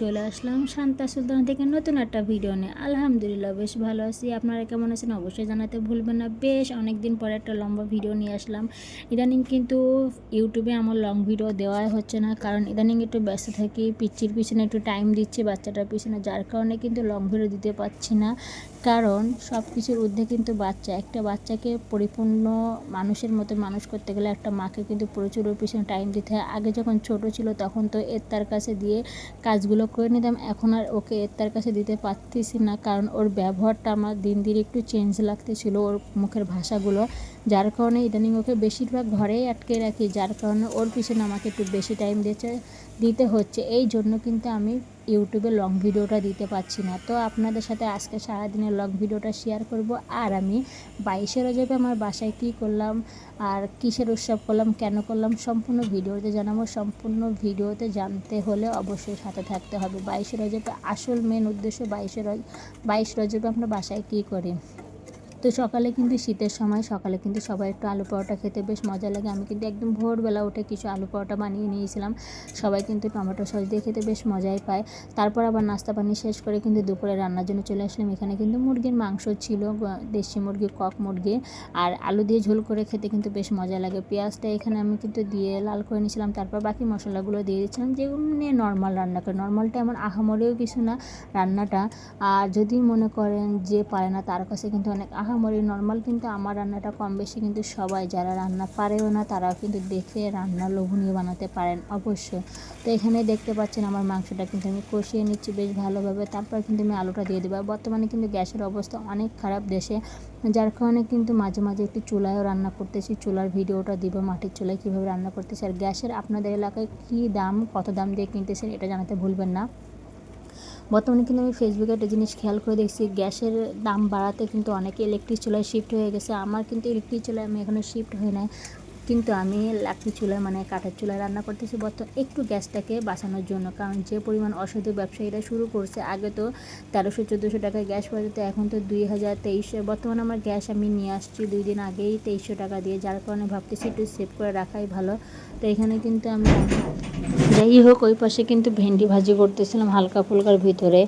চলে আসলাম শান্তা সুলতানা থেকে নতুন একটা ভিডিও নিয়ে। আলহামদুলিল্লাহ, বেশ ভালো আছি। আপনারা কেমন আছেন অবশ্যই জানাতে ভুলবেন না। বেশ অনেক দিন পরে একটা লম্বা ভিডিও নিয়ে আসলাম। ইদানিং কিন্তু ইউটিউবে আমার লং ভিডিও দেওয়াই হচ্ছে না, কারণ ইদানিং একটু ব্যস্ত থাকি পিচ্ছির পিছনে একটু টাইম দিচ্ছি বাচ্চাটার পিছনে, যার কারণে কিন্তু লং ভিডিও দিতে পারছি না। কারণ সব কিছুর ঊর্ধ্বে কিন্তু বাচ্চা। একটা বাচ্চাকে পরিপূর্ণ মানুষের মতো মানুষ করতে গেলে একটা মাকে কিন্তু প্রচুর ওর পিছনে টাইম দিতে হয়। আগে যখন ছোট ছিল তখন তো এর তার কাছে দিয়ে কাজগুলো করে নিতাম। এখন আর ওকে এর তার কাছে দিতে পারতেছি না কারণ ওর ব্যবহারটা আমার দিন দিন একটু চেঞ্জ লাগতেছিল ওর মুখের ভাষাগুলো। যার কারণে ইদানিং ওকে বেশিরভাগ ঘরেই আটকে রাখি। যার কারণে ওর পিছনে আমাকে একটু বেশি টাইম দিতে দিতে হচ্ছে। এই জন্য কিন্তু আমি ইউটিউবে লং ভিডিওটা দিতে পারছি না। তো আপনাদের সাথে আজকে সারাদিনের লং ভিডিওটা শেয়ার করব। আর আমি বাইশে রজবে আমার বাসায় কী করলাম, আর কিসের উৎসব করলাম, কেন করলাম, সম্পূর্ণ ভিডিওতে জানাব। সম্পূর্ণ ভিডিওতে জানতে হলে অবশ্যই সাথে থাকতে হবে। বাইশে রজবে আসল মেন উদ্দেশ্য বাইশে রজ বাইশ রজবে আমরা বাসায় কী করি? তো সকালে কিন্তু শীতের সময়, সকালে কিন্তু সবাই একটু আলু পরোটা খেতে বেশ মজা লাগে। আমি কিন্তু একদম ভোরবেলা উঠে কিছু আলু পরোটা বানিয়ে নিয়েছিলাম। সবাই কিন্তু টমেটো সস দিয়ে খেতে বেশ মজাই পায়। তারপর আবার নাস্তা পানি শেষ করে কিন্তু দুপুরে রান্নার জন্য চলে আসলাম। এখানে কিন্তু মুরগির মাংস ছিল দেশি মুরগি, কক মুরগি। আর আলু দিয়ে ঝোল করে খেতে কিন্তু বেশ মজা লাগে। পেঁয়াজটা এখানে আমি কিন্তু দিয়ে লাল করে নিয়েছিলাম। তারপর বাকি মশলাগুলো দিয়ে দিচ্ছিলাম যেগুলো নিয়ে নর্মাল রান্না করে। নর্মালটা এমন আহামরিও কিছু না রান্নাটা। আর যদি মনে করেন যে পারে না, তার কাছে কিন্তু অনেক আহামরি নর্মাল কিন্তু আমার রান্নাটা কম বেশি কিন্তু সবাই, যারা রান্না পারেও না, তারাও কিন্তু দেখে রান্না লোভনীয় বানাতে পারেন অবশ্যই। তো এখানে দেখতে পাচ্ছেন আমার মাংসটা কিন্তু আমি কষিয়ে নিচ্ছি বেশ ভালোভাবে। তারপর কিন্তু আমি আলুটা দিয়ে দেবো। বর্তমানে কিন্তু গ্যাসের অবস্থা অনেক খারাপ দেশে, যার কারণে কিন্তু মাঝে মাঝে একটু চুলায়ও রান্না করতেছি। চুলার ভিডিওটা দিব মাটির চুলায় কীভাবে রান্না করতেছি। আর গ্যাসের আপনাদের এলাকায় কী দাম, কত দাম দিয়ে কিনতেছেন, এটা জানাতে ভুলবেন না। বর্তমানে কিন্তু আমি ফেসবুকে একটা জিনিস খেয়াল করে দেখছি, গ্যাসের দাম বাড়াতে কিন্তু অনেকে ইলেকট্রিক চুলায় শিফট হয়ে গেছে। আমার কিন্তু ইলেকট্রিক চুলায় আমি এখনও শিফট হয়ে নাই। কিন্তু আমি লাকড়ি চুলায় মানে কাঠের চুলায় রান্না করতেছি। বর্তমান একটু গ্যাসটাকে বাঁচানোর জন্য। কারণ যে পরিমাণ অসাধু ব্যবসায়ীরা শুরু করছে, আগে তো তেরোশো, চোদ্দোশো টাকায় গ্যাস পাওয়া যেত, এখন তো দুই হাজার তেইশে। বর্তমানে আমার গ্যাস আমি নিয়ে আসছি দুই দিন আগেই তেইশশো টাকা দিয়ে। যার কারণে ভাবতেছি একটু সেভ করে রাখাই ভালো। তো এখানে কিন্তু আমি যাই হোক, ওই পাশে কিন্তু ভেন্ডি ভাজি করতেছিলাম হালকা ফুলকার ভিতরে।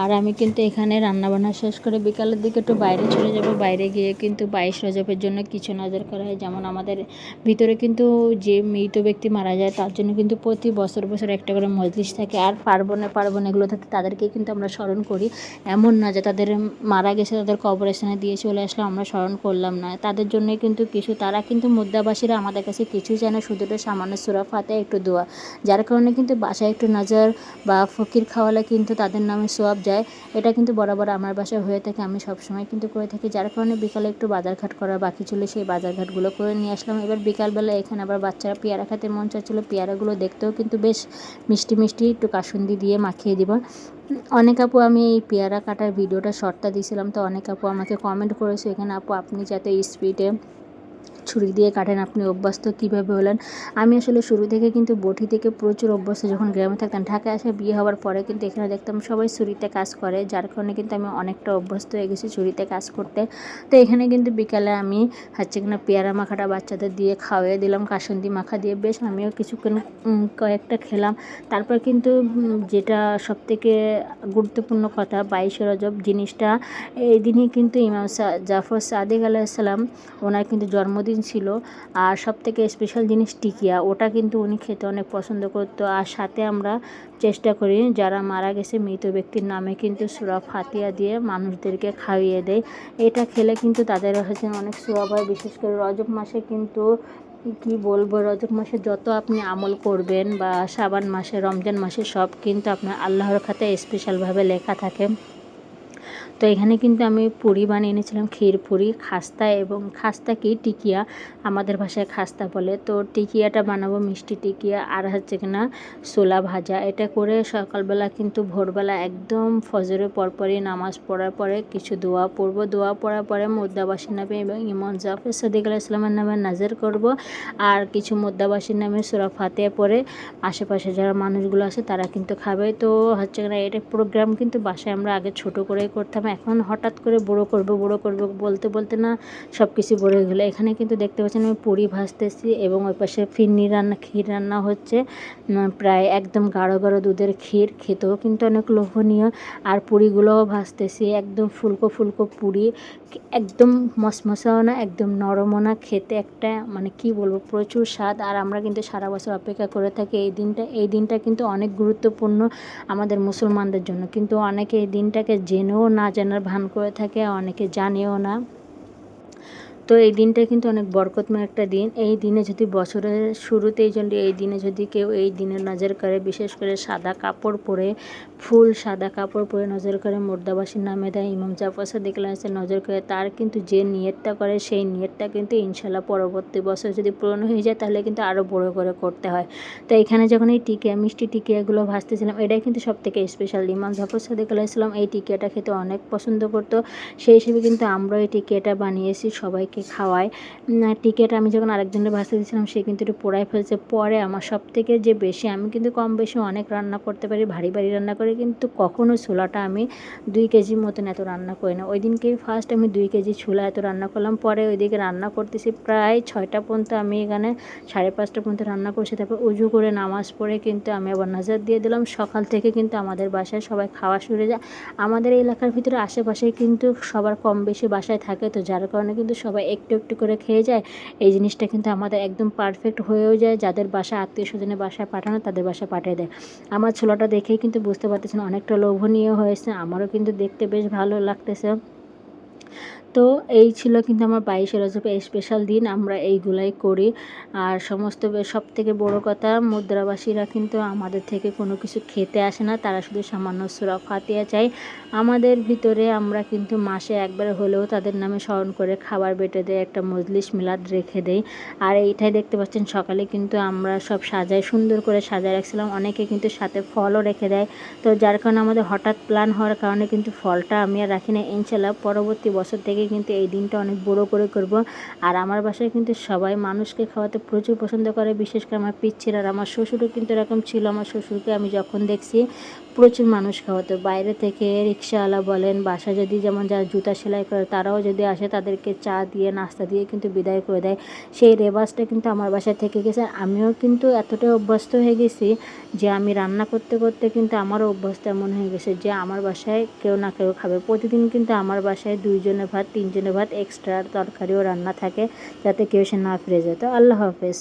আর আমি কিন্তু এখানে রান্নাবান্না শেষ করে বিকালের দিকে একটু বাইরে চলে যাব। বাইরে গিয়ে কিন্তু বাইশ রজবের জন্য কিছু নজর করা হয়। যেমন আমাদের ভিতরে কিন্তু যে মৃত ব্যক্তি মারা যায়, তার জন্য কিন্তু প্রতি বছর বছর একটা করে মজলিস থাকে। আর পার্বণে পার্বণ এগুলো থাকে তাদেরকে কিন্তু আমরা স্মরণ করি। এমন না যে তাদের মারা গেছে, তাদের কবরস্থানে দিয়ে চলে আসলাম আমরা স্মরণ করলাম না। তাদের জন্য কিন্তু কিছু, তারা কিন্তু মুদ্রাবাসীরা আমাদের কাছে কিছুই চায় না শুধুটা সামান্য সুরা ফাতে একটু দোয়া। যার কারণে কিন্তু বাসায় একটু নজর বা ফকির খাওয়ালে কিন্তু তাদের নামে সোয়াব যায়। এটা কিন্তু বরাবর আমার বাসায় হয়ে থাকে, আমি সবসময় কিন্তু করে থাকি। যার কারণে বিকালে একটু বাজারঘাট করা বাকি ছিল, সেই বাজারঘাটগুলো করে নিয়ে আসলাম। এবার বিকালবেলা এখানে আবার বাচ্চারা পেয়ারা খেতে মন চাচ্ছিলো। পেয়ারাগুলো দেখতেও কিন্তু বেশ মিষ্টি মিষ্টি, একটু কাসুন্দি দিয়ে মাখিয়ে দিব। অনেক আপু, আমি এই পেয়ারা কাটার ভিডিওটা শর্টটা দিয়েছিলাম তো অনেক আপু আমাকে কমেন্ট করেছে, এখানে আপু, আপনি যাতে স্পিডে ছুরি দিয়ে কাটেন, আপনি অভ্যস্ত কীভাবে হলেন? আমি আসলে শুরু থেকে কিন্তু বটি থেকে প্রচুর অভ্যস্ত যখন গ্রামে থাকতাম, ঢাকায় আসে বিয়ে হওয়ার পরে কিন্তু এখানে দেখতাম সবাই ছুরিতে কাজ করে, যার কারণে কিন্তু আমি অনেকটা অভ্যস্ত হয়ে গেছি ছুরিতে কাজ করতে। তো এখানে কিন্তু বিকালে আমি হচ্ছে কিনা পেয়ারা মাখাটা বাচ্চাদের দিয়ে খাওয়াই দিলাম, কাসন্দি মাখা দিয়ে। বেশ আমিও কিছুক্ষণ কয়েকটা খেলাম। তারপর কিন্তু যেটা সবথেকে গুরুত্বপূর্ণ কথা, বাইশে রজব জিনিসটা, এই দিনই কিন্তু ইমাম জাফর সাদিক আলাইসাল্লাম ওনার কিন্তু জন্মদিন ছিল আর সব থেকে স্পেশাল জিনিস টিকিয়া, ওটা কিন্তু উনি খেতে অনেক পছন্দ করতো। আর সাথে আমরা চেষ্টা করি যারা মারা গেছে মৃত ব্যক্তির নামে কিন্তু সুরা ফাতিয়া দিয়ে মানুষদেরকে খাইয়ে দেয়। এটা খেলে কিন্তু তাদের হচ্ছে অনেক সোয়াব হয়। বিশেষ করে রজব মাসে কিন্তু কি বলব, রজব মাসে যত আপনি আমল করবেন বা সাবান মাসে, রমজান মাসে সব কিন্তু আপনার আল্লাহর খাতে স্পেশালভাবে লেখা থাকে। তো এখানে কিন্তু আমি পুরি বানিয়ে এনেছিলাম, ক্ষীর পুরি, খাস্তা এবং খাস্তা কি? টিকিয়া। আমাদের ভাষায় খাস্তা বলে। তো টিকিয়াটা বানাবো মিষ্টি টিকিয়া আর হচ্ছে কিনা ছোলা ভাজা। এটা করে সকালবেলা কিন্তু ভোরবেলা একদম ফজরের পরপরই নামাজ পড়ার পরে কিছু দোয়া পড়ব। দোয়া পড়ার পরে মুদ্রাবাসীর নামে এবং ইমন জাফর সাদিক ইসলামের নামে নাজের করব। আর কিছু মুদ্রাবাসীর নামে সুরা ফাতে পরে আশেপাশে যারা মানুষগুলো আছে তারা কিন্তু খাবে। তো হচ্ছে কিনা এটা প্রোগ্রাম কিন্তু বাসায় আমরা আগে ছোট করে করতাম। করছিলাম এখন হঠাৎ করে বড় করব বড় করব বলতে বলতে না সব কিছু বড় হয়ে গেলো। এখানে কিন্তু দেখতে পাচ্ছেন আমি পুরি ভাজতেছি এবং ওই পাশে ফিরনি রান্না, ক্ষীর রান্না হচ্ছে। প্রায় একদম গাঢ় গাঢ় দুধের ক্ষীর, খেতেও কিন্তু অনেক লোভনীয়। আর পুরিগুলোও ভাজতেছি, একদম ফুলকো ফুলকো পুরি। একদম মশমশাও না, একদম নরমও না, খেতে একটা মানে কি বলব, প্রচুর স্বাদ। আর আমরা কিন্তু সারা বছর অপেক্ষা করে থাকি, এই দিনটা এই দিনটা কিন্তু অনেক গুরুত্বপূর্ণ আমাদের মুসলমানদের জন্য। কিন্তু অনেকে এই দিনটাকে জেনেও না জানার ভান করে থাকে অনেকে জানেও না। তো এই দিনটা কিন্তু অনেক বরকতময় একটা দিন। এই দিনে যদি বছরের শুরুতেই যদি এই দিনে যদি কেউ এই দিনে নজর করে, বিশেষ করে সাদা কাপড় পরে, ফুল সাদা কাপড় পরে নজর করে, মুর্দাবাসীর নামে দেয়, ইমাম জাফর সাদিক এসে নজর করে, তার কিন্তু যে নিয়তটা করে, সেই নিয়তটা কিন্তু ইনশাল্লাহ পরবর্তী বছর যদি পূরণ হয়ে যায়, তাহলে কিন্তু আরও বড় করে করতে হয়। তো এখানে যখন এই টিকিয়া, মিষ্টি টিকিয়াগুলো ভাসতেছিলাম এটাই কিন্তু সব থেকে স্পেশাল ইমাম জাফর সাদিক আলাইসালাম এই টিকিয়াটা খেতে অনেক পছন্দ করতো। সেই হিসেবে কিন্তু আমরা এই টিকিয়াটা বানিয়েছি, সবাইকে খাওয়াই উম, টিকিয়াটা আমি যখন আরেকজনের ভাজতে দিয়েছিলাম সে কিন্তু একটু পোড়াই ফেলছে। পরে আমার সব থেকে যে বেশি আমি কিন্তু কম বেশি অনেক রান্না করতে পারি ভারী ভারী রান্না করি কিন্তু কখনো ছোলাটা আমি দুই কেজির মতন এত রান্না করি না। ওই দিনকে ফার্স্ট আমি দুই কেজি ছোলা এত রান্না করলাম পরে ওইদিকে রান্না করতেছি প্রায় ছয়টা পর্যন্ত আমি এখানে সাড়ে পাঁচটা পর্যন্ত রান্না করছি। তারপর উজু করে নামাজ পড়ে কিন্তু আমি আবার নজর দিয়ে দিলাম। সকাল থেকে কিন্তু আমাদের বাসায় সবাই খাওয়া শুরু যায়। আমাদের এলাকার ভিতরে আশেপাশে কিন্তু সবার কম বেশি বাসায় থাকে তো যার কারণে কিন্তু সবাই একটু একটু করে খেয়ে যায়। এই জিনিসটা কিন্তু আমাদের একদম পারফেক্ট হয়েও যায়। যাদের বাসা আত্মীয় স্বজনের বাসায় পাঠানো, তাদের বাসায় পাঠিয়ে দেয়। আমার ছোলাটা দেখেই কিন্তু বুঝতে পারতেছেন অনেকটা লোভনীয় হয়েছে। আমারও কিন্তু দেখতে বেশ ভালো লাগতেছে। তো এই ছিল কিন্তু আমার বাইশে রজব স্পেশাল দিন, আমরা এইগুলাই করি। আর সমস্ত সব থেকে বড় কথা, মুদ্রাবাসীরা কিন্তু আমাদের থেকে কোনো কিছু খেতে আসে না, তারা শুধু সামান্য সুরা ফাতিয়া চায়। আমাদের ভিতরে আমরা কিন্তু মাসে একবার হলেও তাদের নামে স্মরণ করে খাবার বেটে দেয় একটা মজলিস মিলাদ রেখে দেয় আর এইটাই দেখতে পাচ্ছেন, সকালে কিন্তু আমরা সব সাজাই, সুন্দর করে সাজায় রাখছিলাম। অনেকে কিন্তু সাথে ফলও রেখে দেয়। তো যার কারণে আমাদের হঠাৎ প্ল্যান হওয়ার কারণে কিন্তু ফলটা আমি আর রাখি না ইনশাল্লাহ পরবর্তী বছর থেকে কিন্তু এই দিনটা অনেক বড় করে করব। আর আমার বাসায় কিন্তু সবাই মানুষকে খাওয়াতে প্রচুর পছন্দ করে, বিশেষ করে আমার পিচ্ছির আর আমার শ্বশুরও কিন্তু এরকম ছিল। আমার শ্বশুরকে আমি যখন দেখছি, প্রচুর মানুষ খাওয়াতো। বাইরে থেকে রিক্সাওয়ালা বলেন বাসা যদি যেমন যারা জুতা সেলাই করে, তারাও যদি আসে, তাদেরকে চা দিয়ে, নাস্তা দিয়ে কিন্তু বিদায় করে দেয়। সেই রেওয়াজটা কিন্তু আমার বাসায় থেকে গেছে। আমিও কিন্তু এতটাই অভ্যস্ত হয়ে গেছি যে আমি রান্না করতে করতে কিন্তু আমারও অভ্যস্ত এমন হয়ে গেছে যে আমার বাসায় কেউ না কেউ খাবে। প্রতিদিন কিন্তু আমার বাসায় দুইজনে ভাত তিনজনে ভাত এক্সট্রা তরকারিও রান্না থাকে যাতে কেউ সে না ফিরে যায়। তো আল্লাহ হাফেজ।